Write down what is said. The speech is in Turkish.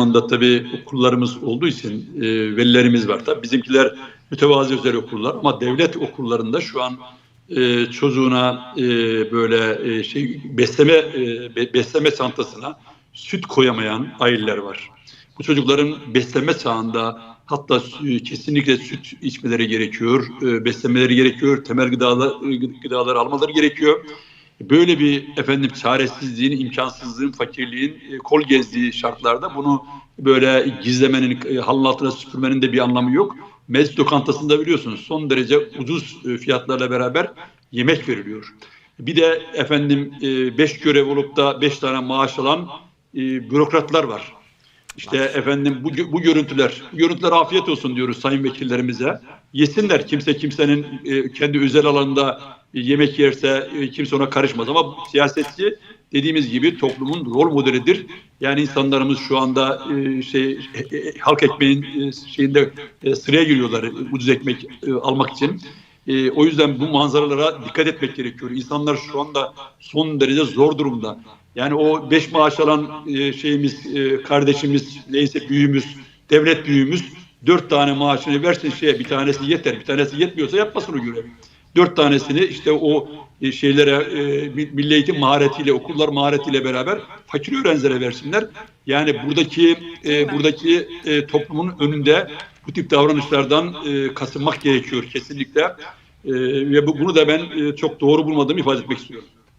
zamanda tabii okullarımız olduğu için e, velilerimiz var. Tabii bizimkiler mütevazi özel okullar ama devlet okullarında şu an e, çocuğuna e, böyle e, şey besleme e, be- besleme çantasına süt koyamayan aileler var. Bu çocukların besleme çağında hatta sü- kesinlikle süt içmeleri gerekiyor, e, beslemeleri gerekiyor, temel gıdalar gıdalar almaları gerekiyor. Böyle bir efendim çaresizliğin, imkansızlığın, fakirliğin e, kol gezdiği şartlarda bunu böyle gizlemenin, e, halının altına süpürmenin de bir anlamı yok. Meclis lokantasında biliyorsunuz son derece ucuz e, fiyatlarla beraber yemek veriliyor. Bir de efendim e, beş görev olup da beş tane maaş alan bürokratlar var. İşte efendim bu, bu görüntüler, bu görüntüler afiyet olsun diyoruz sayın vekillerimize. Yesinler kimse kimsenin e, kendi özel alanında yemek yerse e, kimse ona karışmaz. Ama siyasetçi dediğimiz gibi toplumun rol modelidir. Yani insanlarımız şu anda e, şey e, e, halk ekmeğin e, şeyinde e, sıraya giriyorlar e, ucuz ekmek e, almak için. E, o yüzden bu manzaralara dikkat etmek gerekiyor. İnsanlar şu anda son derece zor durumda. Yani o beş maaş alan e, şeyimiz, e, kardeşimiz, neyse büyüğümüz, devlet büyüğümüz dört tane maaşını versin şeye bir tanesi yeter. Bir tanesi yetmiyorsa yapmasın o görevi. Dört tanesini işte o e, şeylere e, mi- milli eğitim maharetiyle, okullar maharetiyle beraber fakir öğrencilere versinler. Yani buradaki e, buradaki e, toplumun önünde bu tip davranışlardan e, kasınmak gerekiyor kesinlikle. E, ve bu, bunu da ben e, çok doğru bulmadığımı ifade etmek istiyorum.